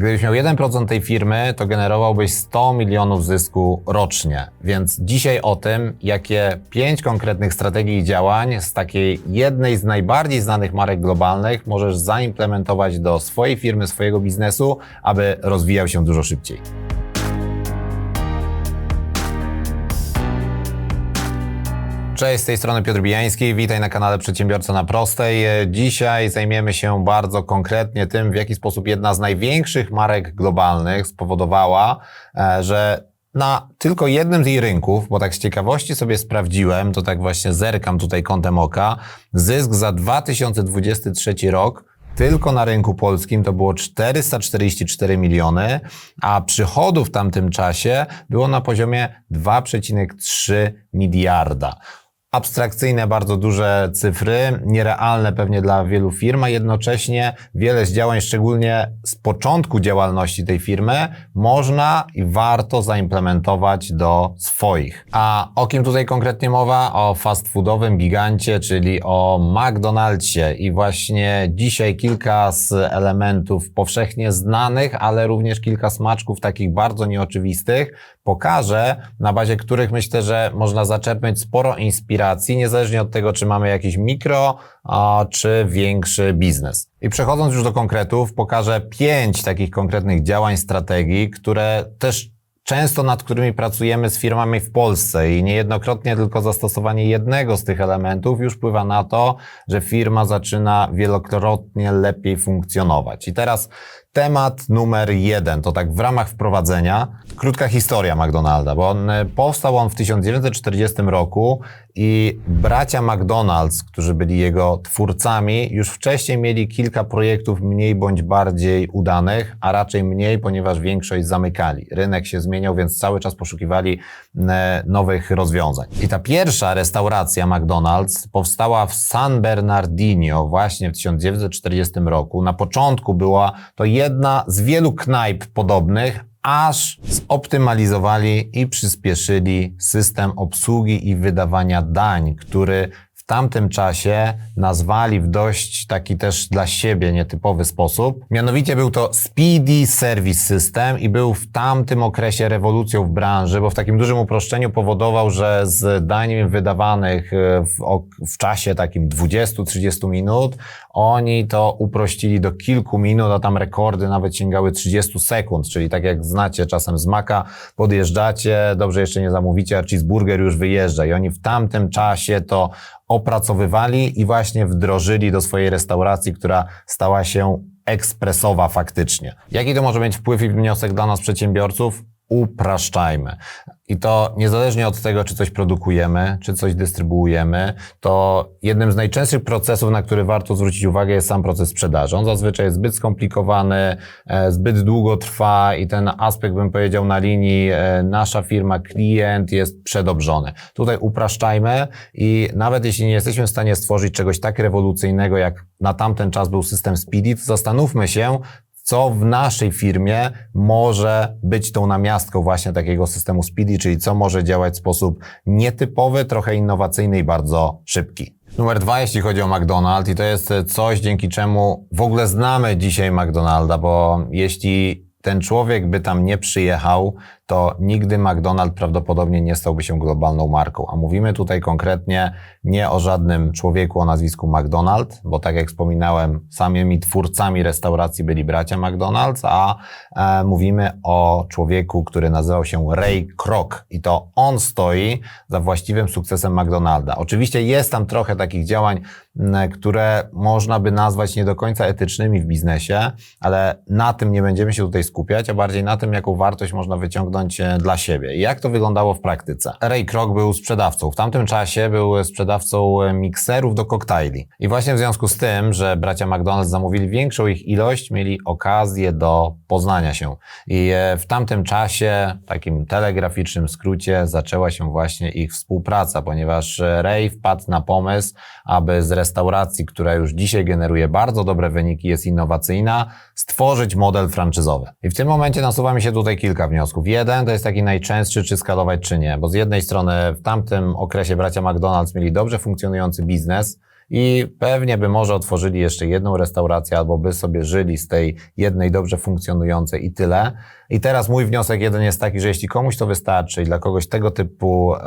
Gdybyś miał 1% tej firmy, to generowałbyś 100 milionów zysku rocznie. Więc dzisiaj o tym, jakie pięć konkretnych strategii i działań z takiej jednej z najbardziej znanych marek globalnych możesz zaimplementować do swojej firmy, swojego biznesu, aby rozwijał się dużo szybciej. Cześć, z tej strony Piotr Bijański, witaj na kanale Przedsiębiorca na Prostej. Dzisiaj zajmiemy się bardzo konkretnie tym, w jaki sposób jedna z największych marek globalnych spowodowała, e, że na tylko jednym z jej rynków, bo tak z ciekawości sobie sprawdziłem, to tak właśnie zerkam tutaj kątem oka, zysk za 2023 rok tylko na rynku polskim to było 444 miliony, a przychodów w tamtym czasie było na poziomie 2,3 miliarda abstrakcyjne, bardzo duże cyfry, nierealne pewnie dla wielu firm, a jednocześnie wiele z działań, szczególnie z początku działalności tej firmy, można i warto zaimplementować do swoich. A o kim tutaj konkretnie mowa? O fast foodowym gigancie, czyli o McDonald'sie i właśnie dzisiaj kilka z elementów powszechnie znanych, ale również kilka smaczków takich bardzo nieoczywistych pokażę, na bazie których myślę, że można zaczerpnąć sporo inspiracji, niezależnie od tego, czy mamy jakiś mikro, czy większy biznes. I przechodząc już do konkretów, pokażę pięć takich konkretnych działań, strategii, które też często nad którymi pracujemy z firmami w Polsce i niejednokrotnie tylko zastosowanie jednego z tych elementów już wpływa na to, że firma zaczyna wielokrotnie lepiej funkcjonować. I teraz temat numer jeden, to tak w ramach wprowadzenia, krótka historia McDonalda, bo on, e, powstał on w 1940 roku i bracia McDonald's, którzy byli jego twórcami, już wcześniej mieli kilka projektów mniej bądź bardziej udanych, a raczej mniej, ponieważ większość zamykali. Rynek się zmieniał, więc cały czas poszukiwali e, nowych rozwiązań. I ta pierwsza restauracja McDonald's powstała w San Bernardino właśnie w 1940 roku. Na początku była to jedna z wielu knajp podobnych, aż zoptymalizowali i przyspieszyli system obsługi i wydawania dań, który tamtym czasie nazwali w dość taki też dla siebie nietypowy sposób. Mianowicie był to Speedy Service System i był w tamtym okresie rewolucją w branży, bo w takim dużym uproszczeniu powodował, że z dań wydawanych e, w, w czasie takim 20-30 minut, oni to uprościli do kilku minut, a tam rekordy nawet sięgały 30 sekund, czyli tak jak znacie czasem z Maka, podjeżdżacie, dobrze jeszcze nie zamówicie, a cheeseburger już wyjeżdża i oni w tamtym czasie to opracowywali i właśnie wdrożyli do swojej restauracji, która stała się ekspresowa faktycznie. Jaki to może mieć wpływ i wniosek dla nas przedsiębiorców? Upraszczajmy. I to niezależnie od tego, czy coś produkujemy, czy coś dystrybuujemy, to jednym z najczęstszych procesów, na który warto zwrócić uwagę, jest sam proces sprzedaży. On zazwyczaj jest zbyt skomplikowany, e, zbyt długo trwa i ten aspekt, bym powiedział, na linii e, nasza firma, klient jest przedobrzony. Tutaj upraszczajmy i nawet jeśli nie jesteśmy w stanie stworzyć czegoś tak rewolucyjnego, jak na tamten czas był system Speedy, to zastanówmy się, co w naszej firmie może być tą namiastką właśnie takiego systemu Speedy, czyli co może działać w sposób nietypowy, trochę innowacyjny i bardzo szybki. Numer dwa, jeśli chodzi o McDonald's, i to jest coś, dzięki czemu w ogóle znamy dzisiaj McDonalda, bo jeśli ten człowiek by tam nie przyjechał, to nigdy McDonald's prawdopodobnie nie stałby się globalną marką. A mówimy tutaj konkretnie nie o żadnym człowieku o nazwisku McDonald, bo tak jak wspominałem, samymi twórcami restauracji byli bracia McDonald's, a e, mówimy o człowieku, który nazywał się Ray Kroc i to on stoi za właściwym sukcesem McDonalda. Oczywiście jest tam trochę takich działań, które można by nazwać nie do końca etycznymi w biznesie, ale na tym nie będziemy się tutaj skupiać, a bardziej na tym, jaką wartość można wyciągnąć dla siebie. Jak to wyglądało w praktyce? Ray Kroc był sprzedawcą. W tamtym czasie był sprzedawcą mikserów do koktajli. I właśnie w związku z tym, że bracia McDonald's zamówili większą ich ilość, mieli okazję do poznania się. I e, w tamtym czasie, takim telegraficznym skrócie, zaczęła się właśnie ich współpraca, ponieważ Ray wpadł na pomysł, aby z restauracji, która już dzisiaj generuje bardzo dobre wyniki, jest innowacyjna, stworzyć model franczyzowy. I w tym momencie nasuwa mi się tutaj kilka wniosków. Jeden, to jest taki najczęstszy, czy skalować, czy nie. Bo z jednej strony w tamtym okresie bracia McDonald's mieli dobrze funkcjonujący biznes i pewnie by może otworzyli jeszcze jedną restaurację albo by sobie żyli z tej jednej dobrze funkcjonującej i tyle. I teraz mój wniosek jeden jest taki, że jeśli komuś to wystarczy i dla kogoś tego typu e,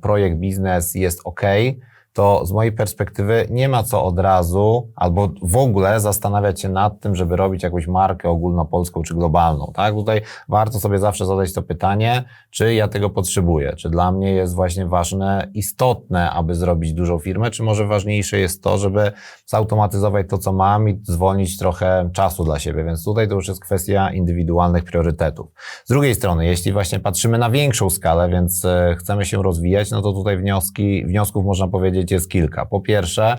projekt, biznes jest ok, to z mojej perspektywy nie ma co od razu albo w ogóle zastanawiać się nad tym, żeby robić jakąś markę ogólnopolską czy globalną. Tak? Tutaj warto sobie zawsze zadać to pytanie, czy ja tego potrzebuję, czy dla mnie jest właśnie ważne, istotne, aby zrobić dużą firmę, czy może ważniejsze jest to, żeby zautomatyzować to, co mam i zwolnić trochę czasu dla siebie. Więc tutaj to już jest kwestia indywidualnych priorytetów. Z drugiej strony, jeśli właśnie patrzymy na większą skalę, więc e, chcemy się rozwijać, no to tutaj wnioski, wniosków można powiedzieć, powiedzieć, jest kilka. Po pierwsze,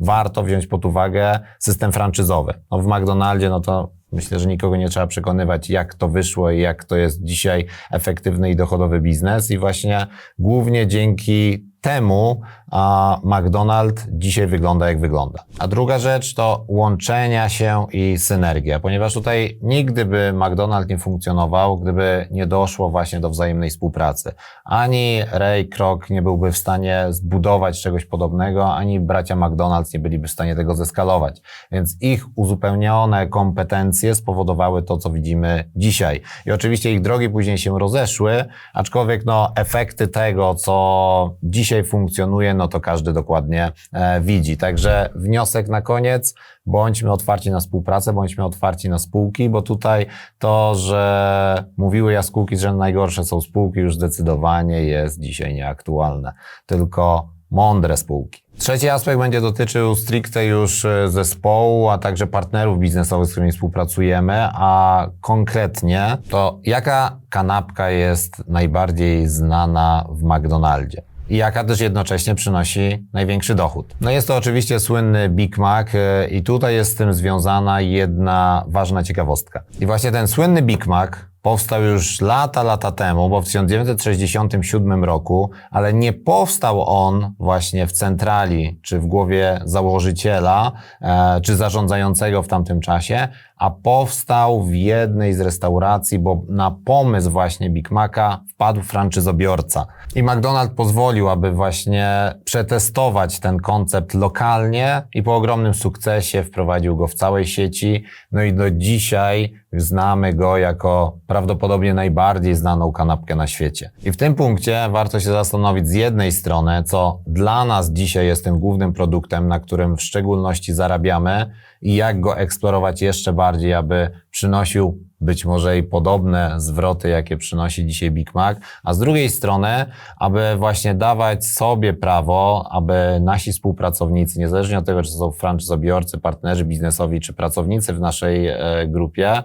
warto wziąć pod uwagę system franczyzowy. No w McDonaldzie, no to myślę, że nikogo nie trzeba przekonywać, jak to wyszło i jak to jest dzisiaj efektywny i dochodowy biznes. I właśnie głównie dzięki temu a McDonald's dzisiaj wygląda jak wygląda. A druga rzecz to łączenia się i synergia, ponieważ tutaj nigdy by McDonald's nie funkcjonował, gdyby nie doszło właśnie do wzajemnej współpracy. Ani Ray Kroc nie byłby w stanie zbudować czegoś podobnego, ani bracia McDonald's nie byliby w stanie tego zeskalować. Więc ich uzupełnione kompetencje spowodowały to, co widzimy dzisiaj. I oczywiście ich drogi później się rozeszły, aczkolwiek no, efekty tego, co dzisiaj funkcjonuje, no to każdy dokładnie e, widzi. Także wniosek na koniec, bądźmy otwarci na współpracę, bądźmy otwarci na spółki, bo tutaj to, że mówiły jaskółki, że najgorsze są spółki, już zdecydowanie jest dzisiaj nieaktualne. Tylko mądre spółki. Trzeci aspekt będzie dotyczył stricte już e, zespołu, a także partnerów biznesowych, z którymi współpracujemy, a konkretnie to jaka kanapka jest najbardziej znana w McDonaldzie i jaka też jednocześnie przynosi największy dochód. No jest to oczywiście słynny Big Mac e, i tutaj jest z tym związana jedna ważna ciekawostka. I właśnie ten słynny Big Mac powstał już lata, lata temu, bo w 1967 roku, ale nie powstał on właśnie w centrali, czy w głowie założyciela, e, czy zarządzającego w tamtym czasie, a powstał w jednej z restauracji, bo na pomysł właśnie Big Maca wpadł franczyzobiorca. I McDonald's pozwolił, aby właśnie przetestować ten koncept lokalnie i po ogromnym sukcesie wprowadził go w całej sieci. No i do dzisiaj znamy go jako prawdopodobnie najbardziej znaną kanapkę na świecie. I w tym punkcie warto się zastanowić z jednej strony, co dla nas dzisiaj jest tym głównym produktem, na którym w szczególności zarabiamy i jak go eksplorować jeszcze bardziej, aby przynosił być może i podobne zwroty, jakie przynosi dzisiaj Big Mac, a z drugiej strony, aby właśnie dawać sobie prawo, aby nasi współpracownicy, niezależnie od tego, czy są franczyzobiorcy, partnerzy biznesowi, czy pracownicy w naszej e, grupie,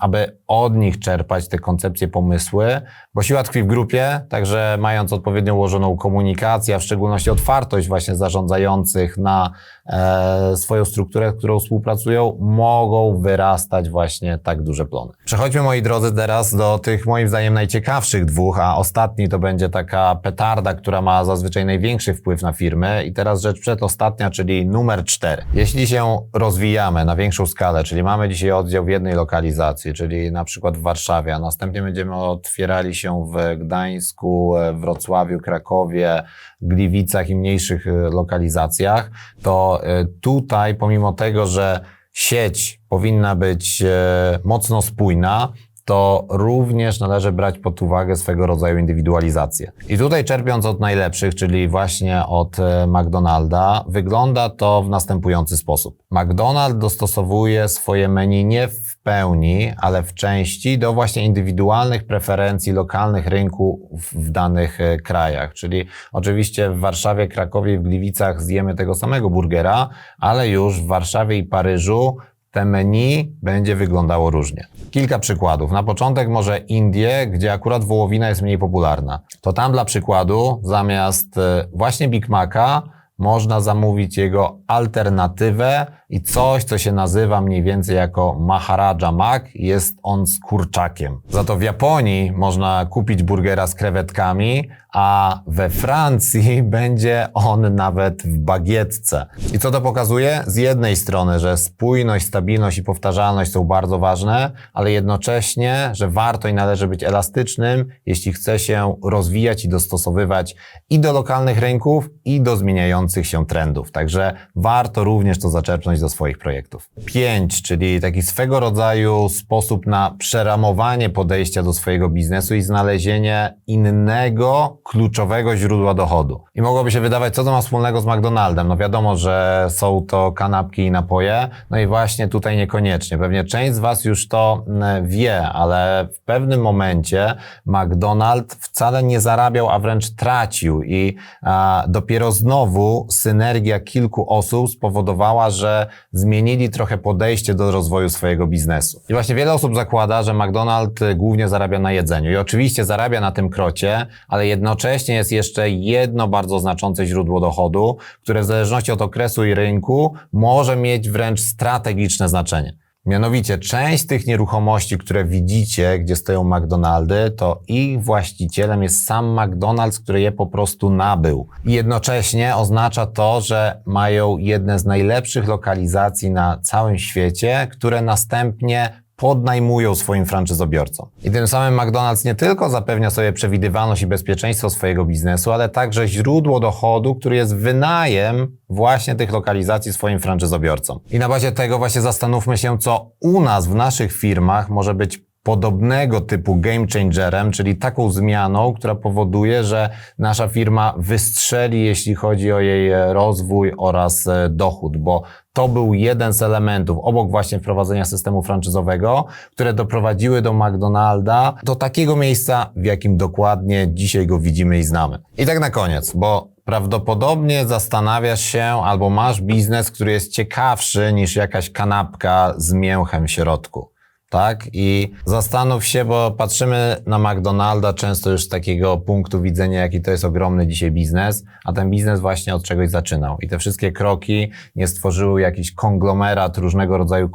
aby od nich czerpać te koncepcje, pomysły, bo siła tkwi w grupie, także mając odpowiednio ułożoną komunikację, a w szczególności otwartość właśnie zarządzających na e, swoją strukturę, z którą współpracują, mogą wyrastać właśnie tak duże plony. Przechodźmy, moi drodzy, teraz do tych moim zdaniem najciekawszych dwóch, a ostatni to będzie taka petarda, która ma zazwyczaj największy wpływ na firmy. I teraz rzecz przedostatnia, czyli numer cztery. Jeśli się rozwijamy na większą skalę, czyli mamy dzisiaj oddział w jednej lokalizacji, czyli na przykład w Warszawie, a następnie będziemy otwierali się w Gdańsku, Wrocławiu, Krakowie, Gliwicach i mniejszych e, lokalizacjach, to e, tutaj pomimo tego, że sieć powinna być e, mocno spójna, to również należy brać pod uwagę swego rodzaju indywidualizację. I tutaj czerpiąc od najlepszych, czyli właśnie od e, McDonalda, wygląda to w następujący sposób. McDonald dostosowuje swoje menu nie w pełni, ale w części do właśnie indywidualnych preferencji lokalnych rynków w danych e, krajach. Czyli oczywiście w Warszawie, Krakowie w Gliwicach zjemy tego samego burgera, ale już w Warszawie i Paryżu te menu będzie wyglądało różnie. Kilka przykładów. Na początek może Indie, gdzie akurat wołowina jest mniej popularna. To tam dla przykładu zamiast e, właśnie Big Maca można zamówić jego alternatywę i coś, co się nazywa mniej więcej jako Maharaja Mac, jest on z kurczakiem. Za to w Japonii można kupić burgera z krewetkami, a we Francji będzie on nawet w bagietce. I co to pokazuje? Z jednej strony, że spójność, stabilność i powtarzalność są bardzo ważne, ale jednocześnie, że warto i należy być elastycznym, jeśli chce się rozwijać i dostosowywać i do lokalnych rynków, i do zmieniających się trendów. Także warto również to zaczerpnąć do swoich projektów. Pięć, czyli taki swego rodzaju sposób na przeramowanie podejścia do swojego biznesu i znalezienie innego, kluczowego źródła dochodu. I mogłoby się wydawać, co to ma wspólnego z McDonaldem? No wiadomo, że są to kanapki i napoje, no i właśnie tutaj niekoniecznie. Pewnie część z Was już to mm, wie, ale w pewnym momencie McDonald wcale nie zarabiał, a wręcz tracił i a, dopiero znowu synergia kilku osób spowodowała, że zmienili trochę podejście do rozwoju swojego biznesu. I właśnie wiele osób zakłada, że McDonald y, głównie zarabia na jedzeniu i oczywiście zarabia na tym krocie, ale jednocześnie jest jeszcze jedno bardzo znaczące źródło dochodu, które w zależności od okresu i rynku może mieć wręcz strategiczne znaczenie. Mianowicie część tych nieruchomości, które widzicie, gdzie stoją McDonaldy, to ich właścicielem jest sam McDonald's, który je po prostu nabył. I jednocześnie oznacza to, że mają jedne z najlepszych lokalizacji na całym świecie, które następnie podnajmują swoim franczyzobiorcom. I tym samym McDonald's nie tylko zapewnia sobie przewidywalność i bezpieczeństwo swojego biznesu, ale także źródło dochodu, który jest wynajem właśnie tych lokalizacji swoim franczyzobiorcom. I na bazie tego właśnie zastanówmy się, co u nas w naszych firmach może być podobnego typu game changerem, czyli taką zmianą, która powoduje, że nasza firma wystrzeli, jeśli chodzi o jej rozwój oraz e, dochód, bo to był jeden z elementów, obok właśnie wprowadzenia systemu franczyzowego, które doprowadziły do McDonalda do takiego miejsca, w jakim dokładnie dzisiaj go widzimy i znamy. I tak na koniec, bo prawdopodobnie zastanawiasz się albo masz biznes, który jest ciekawszy niż jakaś kanapka z mięchem w środku tak? I zastanów się, bo patrzymy na McDonalda często już z takiego punktu widzenia, jaki to jest ogromny dzisiaj biznes, a ten biznes właśnie od czegoś zaczynał. I te wszystkie kroki nie stworzyły jakiś konglomerat różnego rodzaju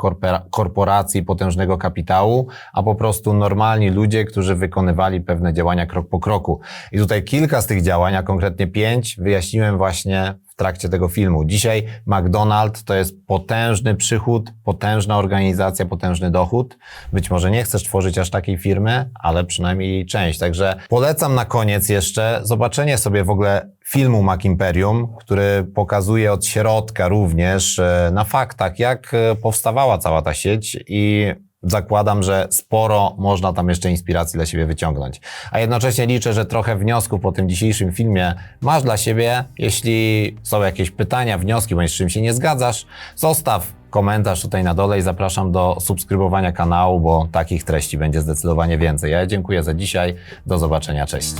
korporacji, potężnego kapitału, a po prostu normalni ludzie, którzy wykonywali pewne działania krok po kroku. I tutaj kilka z tych działań, a konkretnie pięć, wyjaśniłem właśnie w trakcie tego filmu. Dzisiaj McDonald's to jest potężny przychód, potężna organizacja, potężny dochód. Być może nie chcesz tworzyć aż takiej firmy, ale przynajmniej część. Także polecam na koniec jeszcze zobaczenie sobie w ogóle filmu Mac Imperium, który pokazuje od środka również e, na faktach, jak e, powstawała cała ta sieć i zakładam, że sporo można tam jeszcze inspiracji dla siebie wyciągnąć. A jednocześnie liczę, że trochę wniosków po tym dzisiejszym filmie masz dla siebie. Jeśli są jakieś pytania, wnioski, bądź z czym się nie zgadzasz, zostaw komentarz tutaj na dole i zapraszam do subskrybowania kanału, bo takich treści będzie zdecydowanie więcej. Ja dziękuję za dzisiaj. Do zobaczenia. Cześć.